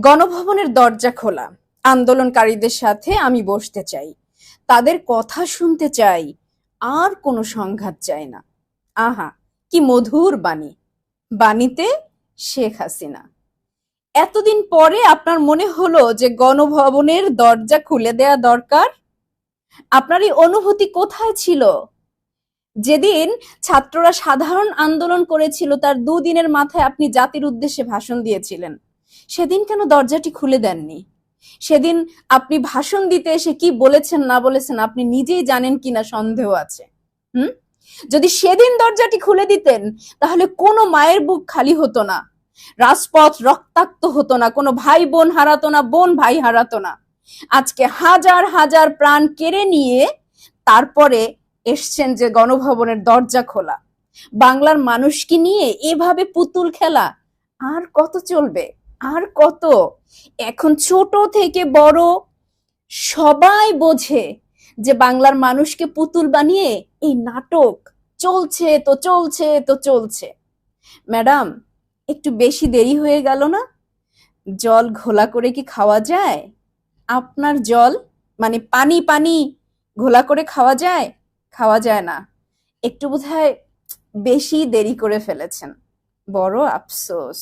গণভবনের দরজা খোলা। আন্দোলনকারীদের সাথে আমি বসতে চাই। তাদের কথা শুনতে চাই। আর কোনো সংঘাত চাই না। আহা, কি মধুর বাণী। বাণীতে শেখ হাসিনা। এতদিন পরে আপনার মনে হলো যে গণভবনের দরজা খুলে দেয়া দরকার? আপনার এই অনুভূতি কোথায় ছিল? যেদিন ছাত্ররা সাধারণ আন্দোলন করেছিল, তার দুদিনের মাথায় আপনি জাতির উদ্দেশ্যে ভাষণ দিয়েছিলেন। সেদিন কেন দরজাটি খুলে দেননি? সেদিন আপনি ভাষণ দিতে এসে কি বলেছেন না বলেছেন আপনি নিজেই জানেন কিনা সন্দেহ আছে। হুম? যদি সেদিন দরজাটি খুলে দিতেন, তাহলে কোনো মায়ের বুক খালি হতো না। রাজপথ রক্তাক্ত হতো না, কোনো ভাই বোন হারাতো না, বোন ভাই হারাতো না। আজকে হাজার হাজার প্রাণ কেড়ে নিয়ে তারপরে এসছেন যে গণভবনের দরজা খোলা। বাংলার মানুষকে নিয়ে এভাবে পুতুল খেলা আর কত চলবে? আর কত? এখন ছোট থেকে বড় সবাই বোঝে যে বাংলার মানুষকে পুতুল বানিয়ে এই নাটক চলছে তো চলছে তো চলছে। ম্যাডাম, একটু বেশি দেরি হয়ে গেল না? জল ঘোলা করে কি খাওয়া যায়? আপনার জল মানে পানি পানি ঘোলা করে খাওয়া যায়? খাওয়া যায় না। একটু বোধহয় বেশি দেরি করে ফেলেছেন। বড় আফসোস।